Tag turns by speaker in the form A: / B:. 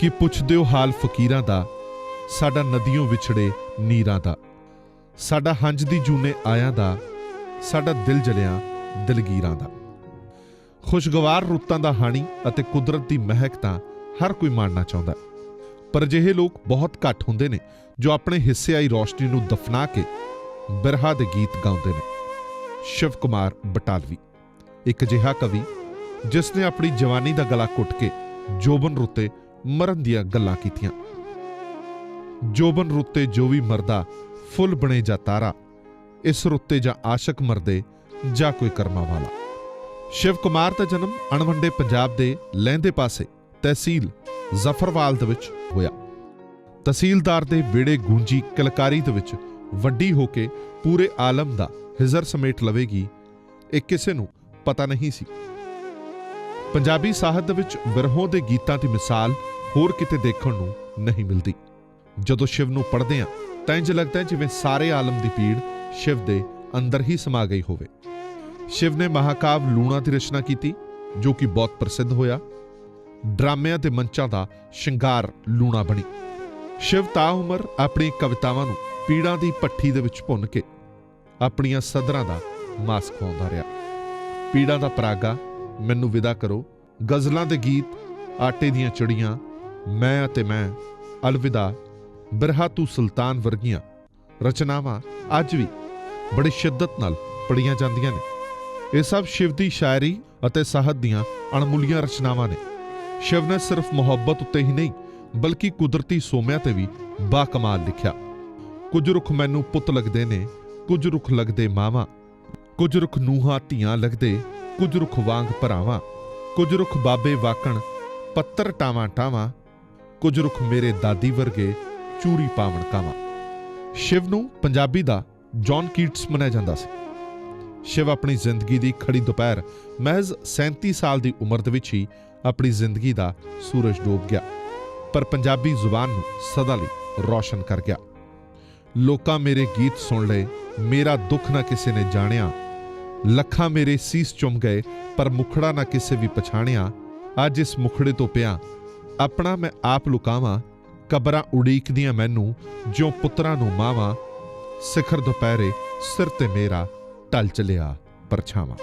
A: ਕਿ ਪੁੱਛਦੇ ਹੋ ਹਾਲ ਫਕੀਰਾਂ ਦਾ, ਸਾਡਾ ਨਦੀਆਂ ਵਿਛੜੇ ਨੀਰਾਂ ਦਾ। ਸਾਡਾ ਹੰਝ ਦੀ ਜੂਨੇ ਆਇਆਂ ਦਾ, ਸਾਡਾ ਦਿਲ ਜਲਿਆ ਦਿਲਗੀਰਾਂ ਦਾ। ਖੁਸ਼ਗਵਾਰ ਰੁੱਤਾਂ ਦਾ ਹਾਣੀ ਅਤੇ ਕੁਦਰਤ ਦੀ ਮਹਿਕ ਤਾਂ ਹਰ ਕੋਈ ਮਾਣਨਾ ਚਾਹੁੰਦਾ। ਪਰ ਅਜਿਹੇ ਲੋਕ ਬਹੁਤ ਘੱਟ ਹੁੰਦੇ ਨੇ, ਜੋ ਆਪਣੇ ਹਿੱਸੇ ਆਈ ਰੋਸ਼ਨੀ ਨੂੰ ਦਫਨਾ ਕੇ ਬਿਰਹਾ ਦੇ ਗੀਤ ਗਾਉਂਦੇ ਨੇ। ਸ਼ਿਵ ਕੁਮਾਰ ਬਟਾਲਵੀ, ਇੱਕ ਅਜਿਹਾ ਕਵੀ ਜਿਸ ਨੇ ਆਪਣੀ ਜਵਾਨੀ ਦਾ ਗਲਾ ਘੁੱਟ ਕੇ ਜੋਬਨ ਰੁੱਤੇ ਮਰਨ ਦੀਆਂ ਗੱਲਾਂ ਕੀਤੀਆਂ। ਜੋਬਨ ਰੁੱਤੇ ਜੋ ਵੀ ਮਰਦਾ, ਫੁੱਲ ਬਣੇ ਜਾਂ ਤਾਰਾ, ਇਸ ਰੁੱਤੇ ਜਾਂ ਆਸ਼ਕ ਮਰਦੇ ਜਾਂ ਕੋਈ ਕਰਮਾ ਵਾਲਾ। ਸ਼ਿਵ ਕੁਮਾਰ ਦਾ ਜਨਮ ਅਣਵੰਡੇ ਪੰਜਾਬ ਦੇ ਲਹਿੰਦੇ ਪਾਸੇ, ਤਹਿਸੀਲ ਜ਼ਫਰਵਾਲ ਦੇ ਵਿੱਚ ਹੋਇਆ। ਤਹਿਸੀਲਦਾਰ ਦੇ ਵਿੜੇ ਗੂੰਜੀ ਕਲਕਾਰੀ ਦੇ ਵਿੱਚ ਵੱਡੀ ਹੋ ਕੇ ਪੂਰੇ ਆਲਮ ਦਾ ਹਿਜ਼ਰ ਸਮੇਟ ਲਵੇਗੀ, ਇਹ ਕਿਸੇ ਨੂੰ ਪਤਾ ਨਹੀਂ ਸੀ। ਪੰਜਾਬੀ ਸਾਹਿਤ ਦੇ ਵਿੱਚ ਬਿਰਹੋਂ ਦੇ ਗੀਤਾਂ ਦੀ ਮਿਸਾਲ ਹੋਰ ਕਿਤੇ ਦੇਖਣ ਨੂੰ ਨਹੀਂ ਮਿਲਦੀ। ਜਦੋਂ ਸ਼ਿਵ ਨੂੰ ਪੜ੍ਹਦੇ ਹਾਂ, ਤਾਂ ਇੰਜ ਲੱਗਦਾ ਹੈ ਜਿਵੇਂ ਸਾਰੇ ਆਲਮ ਦੀ ਪੀੜ ਸ਼ਿਵ ਦੇ ਅੰਦਰ ਹੀ ਸਮਾ ਗਈ ਹੋਵੇ। ਸ਼ਿਵ ਨੇ ਮਹਾਕਾਵ ਲੂਣਾ ਦੀ ਰਚਨਾ ਕੀਤੀ, ਜੋ ਕਿ ਬਹੁਤ ਪ੍ਰਸਿੱਧ ਹੋਇਆ। ਡਰਾਮਿਆਂ ਤੇ ਮੰਚਾਂ ਦਾ ਸ਼ਿੰਗਾਰ ਲੂਣਾ ਬਣੀ। ਸ਼ਿਵ ਤਾਂ ਉਮਰ ਆਪਣੀ ਕਵਿਤਾਵਾਂ ਨੂੰ ਪੀੜਾਂ ਦੀ ਪੱਠੀ ਦੇ ਵਿੱਚ ਭੁੰਨ ਕੇ ਆਪਣੀਆਂ ਸਦਰਾਂ ਦਾ ਮਾਸ ਖਵਾਉਂਦਾ ਰਿਹਾ। ਪੀੜਾਂ ਦਾ ਪਰਾਗਾ ਮੈਨੂੰ ਵਿਦਾ ਕਰੋ। ਗਜ਼ਲਾਂ ਦੇ ਗੀਤ, ਆਟੇ ਦੀਆਂ ਚੜੀਆਂ, ਮੈਂ ਅਤੇ ਮੈਂ, ਅਲਵਿਦਾ ਬਿਰਹਾ ਤੂੰ ਸੁਲਤਾਨ ਵਰਗੀਆਂ ਰਚਨਾਵਾਂ ਅੱਜ ਵੀ ਬੜੀ ਸ਼ਿੱਦਤ ਨਾਲ ਪੜੀਆਂ ਜਾਂਦੀਆਂ ਨੇ। ਇਹ ਸਭ ਸ਼ਿਵ ਦੀ ਸ਼ਾਇਰੀ ਅਤੇ ਸਾਹਿਤ ਦੀਆਂ ਅਣਮੁੱਲੀਆਂ ਰਚਨਾਵਾਂ ਨੇ। ਸ਼ਿਵ ਨੇ ਸਿਰਫ ਮੁਹੱਬਤ ਉੱਤੇ ਹੀ ਨਹੀਂ, ਬਲਕਿ ਕੁਦਰਤੀ ਸੋਮਿਆਂ ਤੇ ਵੀ ਬਾਕਮਾਲ ਲਿਖਿਆ। ਕੁਝ ਰੁੱਖ ਮੈਨੂੰ ਪੁੱਤ ਲੱਗਦੇ ਨੇ, ਕੁਝ ਰੁੱਖ ਲੱਗਦੇ ਮਾਵਾਂ, ਕੁਝ ਰੁੱਖ ਨੂਹਾਂ ਧੀਆਂ ਲੱਗਦੇ ਕੁਝ ਰੁੱਖ ਵਾਂਗ ਭਰਾਵਾਂ, ਕੁਝ ਰੁੱਖ ਬਾਬੇ ਵਾਕਣ, ਪੱਤਰ ਟਾਵਾਂ ਟਾਵਾਂ, ਕੁਝ ਰੁੱਖ ਮੇਰੇ ਦਾਦੀ ਵਰਗੇ ਚੂਰੀ ਪਾਵਣ ਕਾਵਾਂ। ਸ਼ਿਵ ਨੂੰ ਪੰਜਾਬੀ ਦਾ ਜੌਨ ਕੀਟਸ ਮੰਨਿਆ ਜਾਂਦਾ ਸੀ। ਸ਼ਿਵ ਆਪਣੀ ਜ਼ਿੰਦਗੀ ਦੀ ਖੜੀ ਦੁਪਹਿਰ ਮਹਿਜ਼ 37 ਸਾਲ ਦੀ ਉਮਰ ਦੇ ਵਿੱਚ ਹੀ ਆਪਣੀ ਜ਼ਿੰਦਗੀ ਦਾ ਸੂਰਜ ਡੋਬ ਗਿਆ, ਪਰ ਪੰਜਾਬੀ ਜ਼ੁਬਾਨ ਨੂੰ ਸਦਾ ਲਈ ਰੌਸ਼ਨ ਕਰ ਗਿਆ। ਲੋਕਾਂ ਮੇਰੇ ਗੀਤ ਸੁਣ ਲਏ, ਮੇਰਾ ਦੁੱਖ ਨਾ ਕਿਸੇ ਨੇ ਜਾਣਿਆ ਲੱਖਾਂ ਮੇਰੇ ਸੀਸ ਚੁੰਮ ਗਏ, ਪਰ ਮੁਖੜਾ ਨਾ ਕਿਸੇ ਵੀ ਪਛਾਣਿਆ। ਅੱਜ ਇਸ ਮੁਖੜੇ ਤੋਂ ਪਿਆ। ਆਪਣਾ ਮੈਂ ਆਪ ਲੁਕਾਵਾਂ, ਕਬਰਾਂ ਉਡੀਕਦੀਆਂ ਮੈਨੂੰ, ਜਿਉਂ ਪੁੱਤਰਾਂ ਨੂੰ ਮਾਵਾਂ। ਸਿਖਰ ਦੁਪਹਿਰੇ ਸਿਰ ਤੇ ਮੇਰਾ ਟਲ ਚਲਿਆ ਪਰਛਾਵਾਂ।